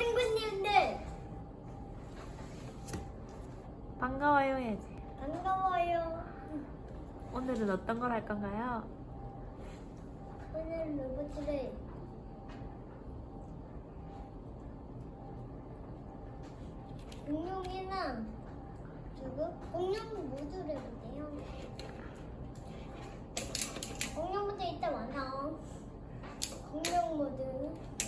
친구님들 반가워요 해야지. 반가워요. 오늘은 어떤 걸 할 건가요? 오늘 로봇을 공룡이랑 그리고 공룡 모드를 해볼게요. 공룡 모드 이따 완성. 공룡 모드.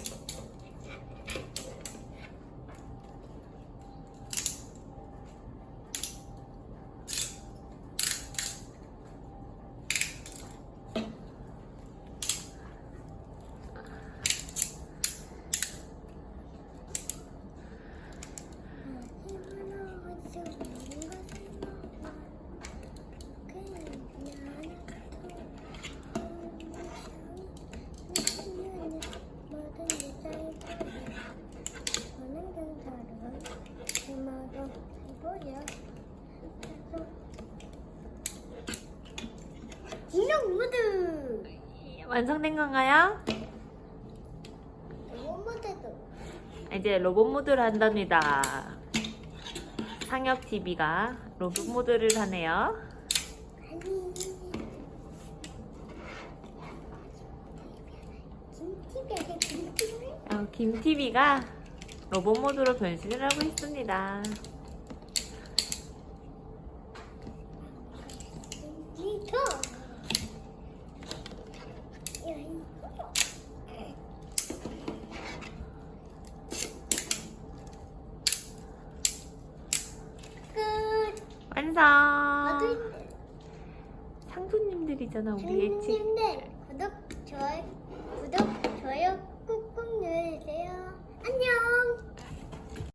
인형 모드! 완성된 건가요? 로봇 모드도 이제 로봇 모드를 한답니다. 상혁 TV가 로봇 모드를 하네요. 아니 어, 김 TV가 로봇 모드로 변신을 하고 있습니다. 있나? 나도 있네. 상부님들이잖아 우리 애칭. 상부님들 구독 좋아요 구독 좋아요